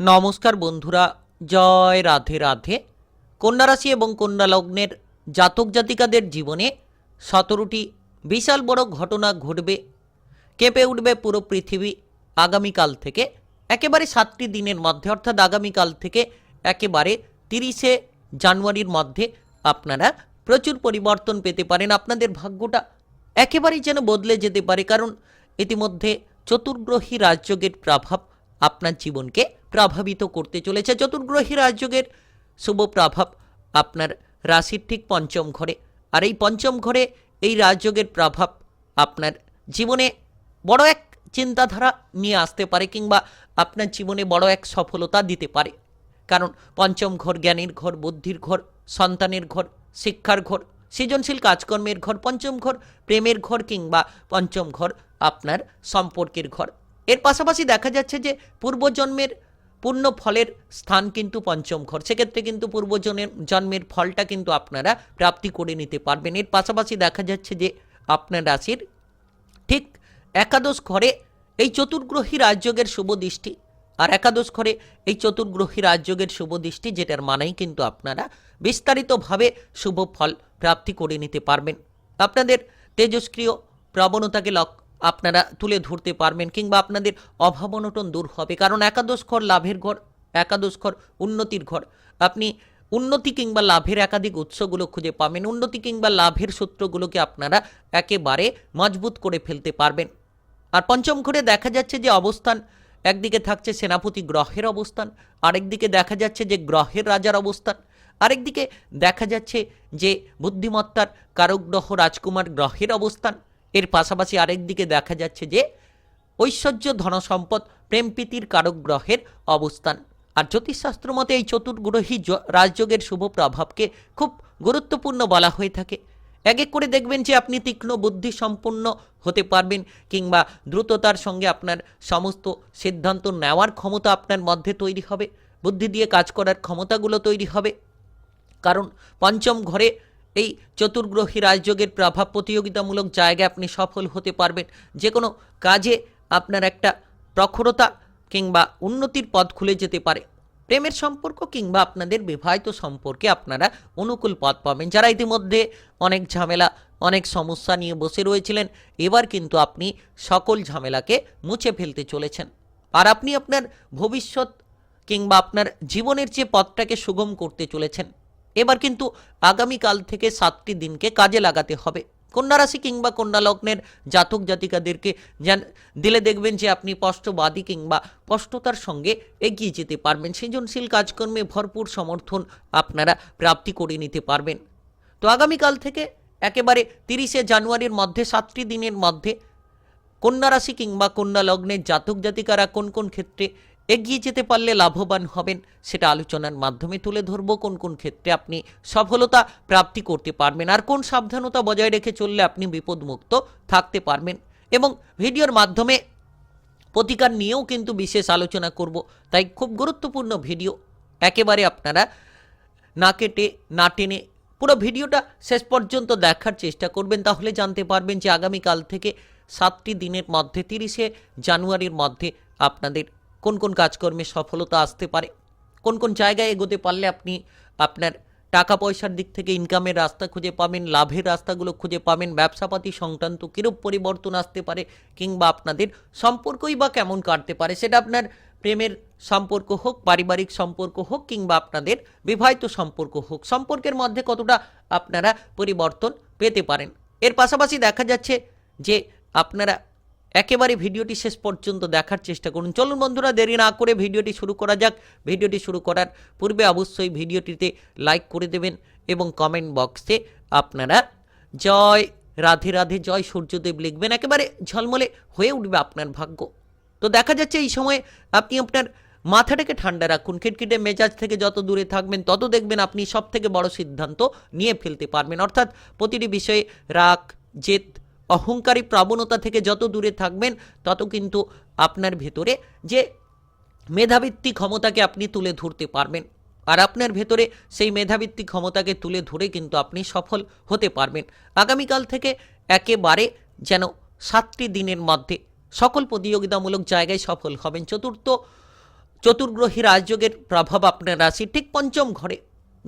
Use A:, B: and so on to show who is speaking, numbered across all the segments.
A: নমস্কার বন্ধুরা, জয় রাধে রাধে। কন্যা রাশি এবং কন্যা লগ্নের জাতক জাতিকাদের জীবনে সতেরোটি বিশাল বড় ঘটনা ঘটবে, কেঁপে উঠবে পুরো পৃথিবী আগামীকাল থেকে, একেবারে সাতটি দিনের মধ্যে, অর্থাৎ আগামীকাল থেকে একেবারে তিরিশে জানুয়ারির মধ্যে আপনারা প্রচুর পরিবর্তন পেতে পারেন। আপনাদের ভাগ্যটা একেবারেই যেন বদলে যেতে পারে, কারণ ইতিমধ্যে চতুর্গ্রহী রাজযোগের প্রভাব আপনার জীবনকে প্রভাবিত করতে চলেছে। চতুর্গ্রহী রাজযোগের শুভ প্রভাব আপনার রাশির ঠিক পঞ্চম ঘরে। আর এই পঞ্চম ঘরে এই রাজযোগের প্রভাব আপনার জীবনে বড় এক চিন্তাধারা নিয়ে আসতে পারে কিংবা আপনার জীবনে বড় এক সফলতা দিতে পারে। কারণ পঞ্চম ঘর জ্ঞানের ঘর, বুদ্ধির ঘর, সন্তানের ঘর, শিক্ষার ঘর, সৃজনশীল কাজকর্মের ঘর, পঞ্চম ঘর প্রেমের ঘর কিংবা পঞ্চম ঘর আপনার সম্পর্কের ঘর। এর পাশাপাশি দেখা যাচ্ছে যে পূর্বজন্মের পূর্ণ ফলের স্থান কিন্তু পঞ্চম ঘর। সেক্ষেত্রে কিন্তু পূর্বজন্মের জন্মের ফলটা কিন্তু আপনারা প্রাপ্তি করে নিতে পারবেন। এর পাশাপাশি দেখা যাচ্ছে যে আপনার রাশির ঠিক একাদশ ঘরে এই চতুর্গ্রহী রাজযোগের শুভ দৃষ্টি আর একাদশ ঘরে এই চতুর্গ্রহী রাজযোগের শুভ দৃষ্টি যেটার মানেই কিন্তু আপনারা বিস্তারিতভাবে শুভ ফল প্রাপ্তি করে নিতে পারবেন। আপনাদের তেজস্ক্রিয় প্রবণতাকে লক আপনারা তুলে ধরতে পারবেন কিংবা আপনাদের অভাব অনটন দূর হবে। কারণ একাদশ ঘর লাভের ঘর, একাদশ ঘর উন্নতির ঘর। আপনি উন্নতি কিংবা লাভের একাধিক উৎসগুলো খুঁজে পাবেন। উন্নতি কিংবা লাভের সূত্রগুলোকে আপনারা একেবারে মজবুত করে ফেলতে পারবেন। আর পঞ্চম ঘরে দেখা যাচ্ছে যে অবস্থান, একদিকে থাকছে সেনাপতি গ্রহের অবস্থান, আরেকদিকে দেখা যাচ্ছে যে গ্রহের রাজার অবস্থান, আরেকদিকে দেখা যাচ্ছে যে বুদ্ধিমত্তার কারক গ্রহ রাজকুমার গ্রহের অবস্থান। এর পাশাপাশি আরেক দিকে দেখা যাচ্ছে যে ঐশ্বর্য ধনসম্পদ প্রেমপ্রীতির কারক গ্রহের অবস্থান। আর জ্যোতিষশাস্ত্র মতে এই চতুর্গ্রহী রাজযোগের শুভ প্রভাবকে খুব গুরুত্বপূর্ণ বলা হয়ে থাকে। এক এক করে দেখবেন যে আপনি তীক্ষ্ণ বুদ্ধি সম্পন্ন হতে পারবেন কিংবা দ্রুততার সঙ্গে আপনার সমস্ত সিদ্ধান্ত নেওয়ার ক্ষমতা আপনার মধ্যে তৈরি হবে। বুদ্ধি দিয়ে কাজ করার ক্ষমতাগুলো তৈরি হবে। কারণ পঞ্চম ঘরে এই চতুর্গ্রহী রাজযোগের প্রভাব প্রতিযোগিতামূলক জায়গায় আপনি সফল হতে পারবেন। যে কোনো কাজে আপনার একটা প্রখরতা কিংবা উন্নতির পথ খুলে যেতে পারে। প্রেমের সম্পর্ক কিংবা আপনাদের বিবাহিত সম্পর্কে আপনারা অনুকূল পথ পাবেন। যারা ইতিমধ্যে অনেক ঝামেলা, অনেক সমস্যা নিয়ে বসে রয়েছিলেন, এবার কিন্তু আপনি সকল ঝামেলাকে মুছে ফেলতে চলেছেন। আর আপনি আপনার ভবিষ্যৎ কিংবা আপনার জীবনের যে পথটাকে সুগম করতে চলেছেন এবার কিন্তু আগামীকাল থেকে সাতটি দিনকে কাজে লাগাতে হবে। কন্যা রাশি কিংবা কন্যা লগ্নের জাতক জাতিকাদেরকে জান দিলে দেখবেন যে আপনি স্পষ্টবাদী কিংবা স্পষ্টতার সঙ্গে এগিয়ে যেতে পারবেন। সৃজনশীল কাজকর্মে ভরপুর সমর্থন আপনারা প্রাপ্তি করে নিতে পারবেন। তো আগামীকাল থেকে একেবারে তিরিশে জানুয়ারির মধ্যে, সাতটি দিনের মধ্যে কন্যা রাশি কিংবা কন্যা লগ্নের জাতক জাতিকারা কোন কোন ক্ষেত্রে এগিয়ে যেতে পারলে লাভবান হবেন, সেটা আলোচনার মাধ্যমে তুলে ধরবো কোন কোন ক্ষেত্রে আপনি সফলতা প্রাপ্তি করতে পারবেন আর কোন সাবধানতা বজায় রেখে চললে আপনি বিপদমুক্ত থাকতে পারবেন। এবং ভিডিওর মাধ্যমে প্রতিকার নিয়েও কিন্তু বিশেষ আলোচনা করব, তাই খুব গুরুত্বপূর্ণ ভিডিও। একেবারে আপনারা না কেটে, না টেনে পুরো ভিডিওটা শেষ পর্যন্ত দেখার চেষ্টা করবেন, তাহলে জানতে পারবেন যে আগামীকাল থেকে সাতটি দিনের মধ্যে, তিরিশে জানুয়ারির মধ্যে আপনাদের কোন কোন কাজকর্মে সফলতা আসতে পারে? কোন কোন জায়গায় এগোতে পারলে আপনি আপনার টাকা পয়সার দিক থেকে ইনকামের রাস্তা খুঁজে পাবেন, লাভের রাস্তাগুলো খুঁজে পাবেন, ব্যবসাপাতি সংক্রান্ত কিরূপ পরিবর্তন আসতে পারে কিংবা আপনাদের সম্পর্কই বা কেমন কাটতে পারে সেটা আপনার প্রেমের সম্পর্ক হোক, পারিবারিক সম্পর্ক হোক কিংবা আপনাদের বিবাহিত সম্পর্ক হোক, সম্পর্কের মধ্যে কতটা আপনারা পরিবর্তন পেতে পারেন। এর পাশাপাশি দেখা যাচ্ছে যে আপনারা একেবারে ভিডিওটি শেষ পর্যন্ত দেখার চেষ্টা করুন। চলুন বন্ধুরা, দেরি না করে ভিডিওটি শুরু করা যাক। ভিডিওটি শুরু করার পূর্বে অবশ্যই ভিডিওটিতে লাইক করে দেবেন এবং কমেন্ট বক্সে আপনারা জয়, রাধে রাধে, জয় সূর্যদেব লিখবেন। একেবারে ঝলমলে হয়ে উঠবে আপনার ভাগ্য। তো দেখা যাচ্ছে এই সময় আপনি আপনার মাথাটাকে ঠান্ডা রাখুন। খিটখিটে মেজাজ থেকে যত দূরে থাকবেন, তত দেখবেন আপনি সব থেকে বড় সিদ্ধান্ত নিয়ে ফেলতে পারবেন। অর্থাৎ প্রতিটি বিষয়ে রাগ, জেদ অহংকারী প্রবণতা থেকে যত দূরে থাকবেন, তত কিন্তু আপনার ভেতরে যে মেধাবৃত্তি ক্ষমতাকে আপনি তুলে ধরতে পারবেন। আর আপনার ভেতরে সেই মেধাবৃত্তি ক্ষমতাকে তুলে ধরে কিন্তু আপনি সফল হতে পারবেন। আগামীকাল থেকে একেবারে যেন সাতটি দিনের মধ্যে সকল প্রতিযোগিতামূলক জায়গায় সফল হবেন। চতুর্থ, চতুর্গ্রহী রাজযোগের প্রভাব আপনার রাশি ঠিক পঞ্চম ঘরে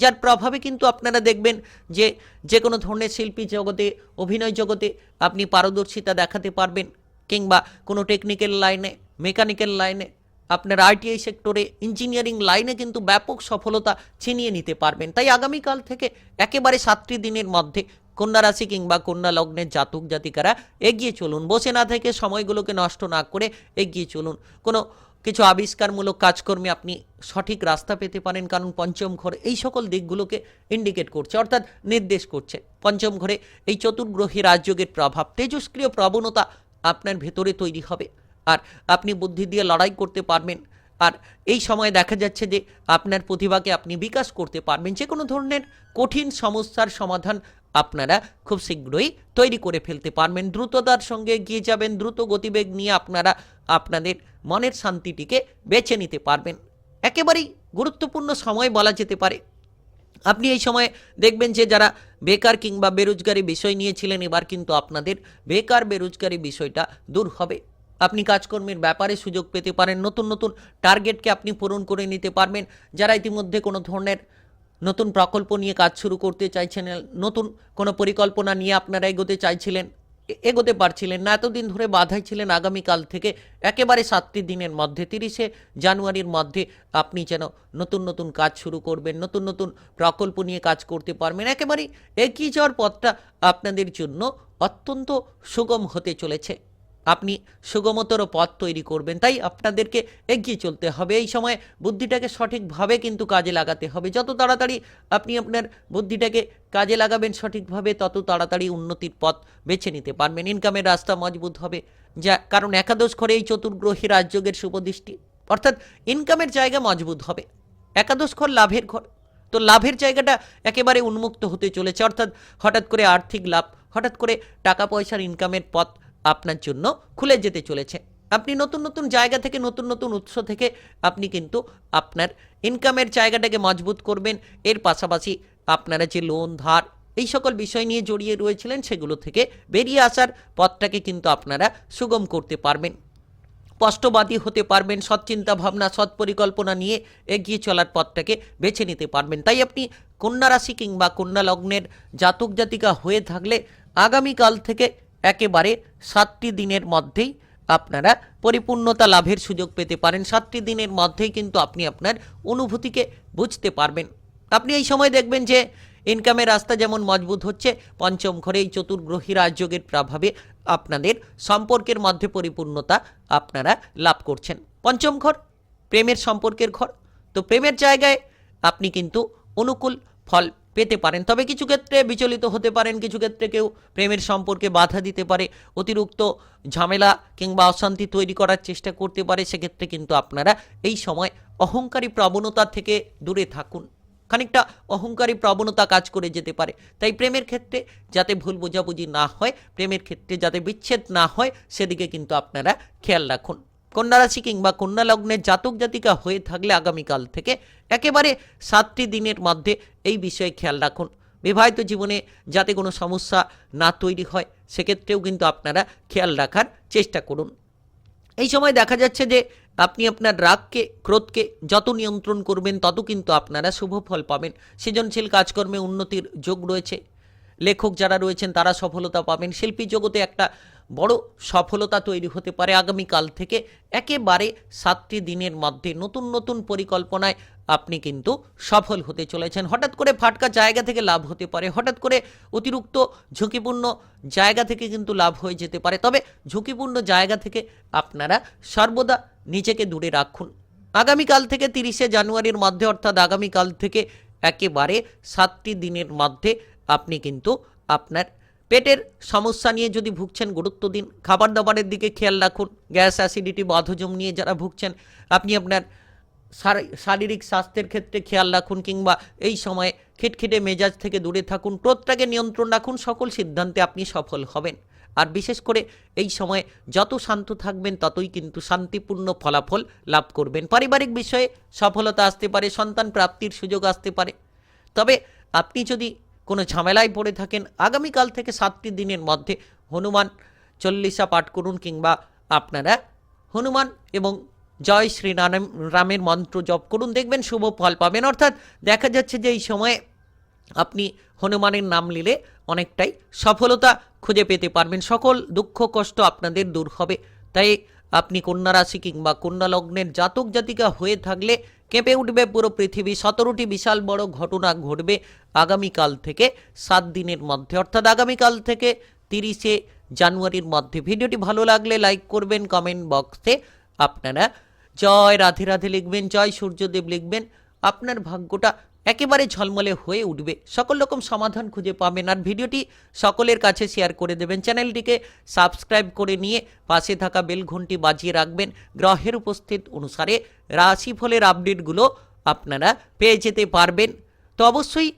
A: যার প্রভাবে কিন্তু আপনারা দেখবেন যে যে কোনো ধরনের শিল্পী জগতে, অভিনয় জগতে আপনি পারদর্শিতা দেখাতে পারবেন কিংবা কোনো টেকনিক্যাল লাইনে মেকানিক্যাল লাইনে আপনার আইটিআই সেক্টরে ইঞ্জিনিয়ারিং লাইনে কিন্তু ব্যাপক সফলতা ছিনিয়ে নিতে পারবেন। তাই আগামীকাল থেকে একেবারে সাতটি দিনের মধ্যে কন্যা রাশি কিংবা কন্যা লগ্নের জাতক জাতিকারা এগিয়ে চলুন। বসে না থেকে সময়গুলোকে নষ্ট না করে এগিয়ে চলুন। কোনো কিছু আবিষ্কারমূলক কাজকর্মে আপনি সঠিক রাস্তা পেতে পারেন, কারণ পঞ্চম ঘর এই সকল দিকগুলোকে ইন্ডিকেট করছে, অর্থাৎ নির্দেশ করছে। পঞ্চম ঘরে এই চতুর্গ্রহী রাজযোগের প্রভাব, তেজস্ক্রিয় প্রবণতা আপনার ভেতরে তৈরি হবে। আর আপনি বুদ্ধি দিয়ে লড়াই করতে পারবেন। আর এই সময় দেখা যাচ্ছে যে আপনার প্রতিভাকে আপনি বিকাশ করতে পারবেন। যে কোনো ধরনের কঠিন সমস্যার সমাধান আপনারা খুব শীঘ্রই তৈরি করে ফেলতে পারবেন। দ্রুততার সঙ্গে এগিয়ে যাবেন। দ্রুত গতিবেগ নিয়ে আপনারা আপনাদের মনের শান্তিটিকে বেছে নিতে পারবেন। একেবারেই গুরুত্বপূর্ণ সময় বলা যেতে পারে। আপনি এই সময়ে দেখবেন যে যারা বেকার কিংবা বেরোজগারি বিষয় নিয়েছিলেন এবার কিন্তু আপনাদের বেকার বেরোজগারি বিষয়টা দূর হবে। আপনি কাজকর্মের ব্যাপারে সুযোগ পেতে পারেন, নতুন নতুন টার্গেটকে আপনি পূরণ করে নিতে পারবেন। যারা ইতিমধ্যে কোনো ধরনের নতুন প্রকল্প নিয়ে কাজ শুরু করতে চাইছেন, নতুন কোনো পরিকল্পনা নিয়ে আপনারা এগোতে চাইছিলেন এগোতে পারছিলেন না। এতদিন ধরে বাধাই ছিলেন আগামীকাল থেকে একেবারে সাতটি দিনের মধ্যে। তিরিশে জানুয়ারির মধ্যে আপনি যেন নতুন নতুন কাজ শুরু করবেন, নতুন নতুন প্রকল্প নিয়ে কাজ করতে পারবেন। একেবারেই এগিয়ে যাওয়ার পথটা আপনাদের জন্য অত্যন্ত সুগম হতে চলেছে। আপনি সুগমতর পথ তৈরি করবেন। তাই আপনাদেরকে এগিয়ে চলতে হবে। এই সময় বুদ্ধিটাকে সঠিকভাবে কিন্তু কাজে লাগাতে হবে। যত তাড়াতাড়ি আপনি আপনার বুদ্ধিটাকে কাজে লাগাবেন সঠিকভাবে, তত তাড়াতাড়ি উন্নতির পথ বেছে নিতে পারবেন। ইনকামের রাস্তা মজবুত হবে। যা, কারণ একাদশ ঘরে এই চতুর্গ্রহী রাজযোগের শুভদৃষ্টি অর্থাৎ ইনকামের জায়গা মজবুত হবে। একাদশ ঘর লাভের ঘর। তো লাভের জায়গাটা একেবারে উন্মুক্ত হতে চলেছে। অর্থাৎ হঠাৎ করে আর্থিক লাভ, হঠাৎ করে টাকা পয়সার ইনকামের পথ আপনার জন্য খুলে যেতে চলেছে। আপনি নতুন নতুন জায়গা থেকে, নতুন নতুন উৎস থেকে আপনি কিন্তু আপনার ইনকামের জায়গাটাকে মজবুত করবেন। এর পাশাপাশি আপনারা যে লোন ধার এই সকল বিষয় নিয়ে জড়িয়ে রয়েছিলেন, সেগুলো থেকে বেরিয়ে আসার পথটাকে কিন্তু আপনারা সুগম করতে পারবেন। স্পষ্টবাদী হতে পারবেন সৎ চিন্তা ভাবনা সৎ পরিকল্পনা নিয়ে এগিয়ে চলার পথটাকে বেছে নিতে পারবেন। তাই আপনি কন্যা রাশি কিংবা কন্যা লগ্নের জাতক জাতিকা হয়ে থাকলে আগামীকাল থেকে একেবারে সাতটি দিনের মধ্যেই আপনারা পরিপূর্ণতা লাভের সুযোগ পেতে পারেন। সাতটি দিনের মধ্যেই কিন্তু আপনি আপনার অনুভূতিকে বুঝতে পারবেন। আপনি এই সময় দেখবেন যে ইনকামের রাস্তা যেমন মজবুত হচ্ছে, পঞ্চম ঘরে এই চতুর্গ্রহী রাজযোগের প্রভাবে আপনাদের সম্পর্কের মধ্যে পরিপূর্ণতা আপনারা লাভ করছেন। পঞ্চম ঘর, প্রেমের সম্পর্কের ঘর। তো প্রেমের জায়গায় আপনি কিন্তু অনুকূল ফল পেতে পারেন। তবে কিছু ক্ষেত্রে বিচলিত হতে পারেন, কিছু ক্ষেত্রে কেউ প্রেমের সম্পর্কে বাধা দিতে পারে, অতিরিক্ত ঝামেলা কিংবা অশান্তি তৈরি করার চেষ্টা করতে পারে, সেক্ষেত্রে কিন্তু আপনারা এই সময় অহংকারী প্রবণতা থেকে দূরে থাকুন। খানিকটা অহংকারী প্রবণতা কাজ করে যেতে পারে। তাই প্রেমের ক্ষেত্রে যাতে ভুল বোঝাবুঝি না হয়, প্রেমের ক্ষেত্রে যাতে বিচ্ছেদ না হয়, সেদিকে কিন্তু আপনারা খেয়াল রাখুন। কন্যা রাশি কিংবা কন্যা লগ্নের জাতক জাতিকা হয়ে থাকলে আগামীকাল থেকে একেবারে সাতটি দিনের মধ্যে এই বিষয়ে খেয়াল রাখুন। বিবাহিত জীবনে যাতে কোনো সমস্যা না তৈরি হয়, সেক্ষেত্রেও কিন্তু আপনারা খেয়াল রাখার চেষ্টা করুন। এই সময় দেখা যাচ্ছে যে আপনি আপনার রাগকে, ক্রোধকে যত নিয়ন্ত্রণ করবেন, তত কিন্তু আপনারা শুভ ফল পাবেন। সৃজনশীল কাজকর্মে উন্নতির যোগ রয়েছে। লেখক যারা রয়েছেন, তারা সফলতা পাবেন। শিল্পী জগতে একটা বড় সফলতা তৈরি হতে পারে আগামীকাল থেকে। একেবারে সাতটি দিনের মধ্যে নতুন নতুন পরিকল্পনায় আপনি কিন্তু সফল হতে চলেছেন। হঠাৎ করে ফাটকা জায়গা থেকে লাভ হতে পারে। হঠাৎ করে অতিরিক্ত ঝুঁকিপূর্ণ জায়গা থেকে কিন্তু লাভ হয়ে যেতে পারে। তবে ঝুঁকিপূর্ণ জায়গা থেকে আপনারা সর্বদা নিজেকে দূরে রাখুন। আগামীকাল থেকে তিরিশে জানুয়ারির মধ্যে, অর্থাৎ আগামীকাল থেকে একেবারে সাতটি দিনের মধ্যে আপনি কিন্তু আপনার পেটের সমস্যা নিয়ে যদি ভুগছেন, গুরুত্ব দিন। খাবার দাবারের দিকে খেয়াল রাখুন। গ্যাস, অ্যাসিডিটি বদহজম নিয়ে যারা ভুগছেন, আপনি আপনার শারীরিক স্বাস্থ্যের ক্ষেত্রে খেয়াল রাখুন কিংবা এই সময়ে খিটখিটে মেজাজ থেকে দূরে থাকুন। ক্রোধটাকে নিয়ন্ত্রণ রাখুন। সকল সিদ্ধান্তে আপনি সফল হবেন। আর বিশেষ করে এই সময়ে যত শান্ত থাকবেন, ততই কিন্তু শান্তিপূর্ণ ফলাফল লাভ করবেন। পারিবারিক বিষয়ে সফলতা আসতে পারে, সন্তান প্রাপ্তির সুযোগ আসতে পারে। তবে আপনি যদি কোনো ঝামেলায় পড়ে থাকেন, আগামীকাল থেকে সাতটি দিনের মধ্যে হনুমান চল্লিশা পাঠ করুন কিংবা আপনারা হনুমান এবং জয় শ্রী রাম রামের মন্ত্র জপ করুন, দেখবেন শুভ ফল পাবেন। অর্থাৎ দেখা যাচ্ছে যে এই সময়ে আপনি হনুমানের নাম নিলে অনেকটাই সফলতা খুঁজে পেতে পারবেন। সকল দুঃখ, কষ্ট আপনাদের দূর হবে। তাই আপনি কন্যা রাশি কিংবা কন্যা লগ্নের জাতক জাতিকা হয়ে থাকলে কেঁপে উঠবে পুরো পৃথিবী। সতেরোটি বিশাল বড় ঘটনা ঘটবে। আগামীকাল থেকে সাত দিনের মধ্যে, অর্থাৎ আগামীকাল থেকে তিরিশে জানুয়ারির মধ্যে। ভিডিওটি ভালো লাগলে লাইক করবেন, কমেন্ট বক্সে আপনারা জয় রাধে রাধে লিখবেন, জয় সূর্যদেব লিখবেন। আপনার ভাগ্যটা একেবারে ঝলমলে হয়ে উঠবে। সকল রকম সমাধান খুঁজে পাবেন আর ভিডিওটি সকলের কাছে শেয়ার করে দেবেন। চ্যানেলটিকে সাবস্ক্রাইব করে নিয়ে পাশে থাকা বেল ঘন্টি বাজিয়ে রাখবেন। গ্রহের উপস্থিত অনুসারে রাশিফলের আপডেটগুলো আপনারা পেয়ে যেতে পারবেন। তো অবশ্যই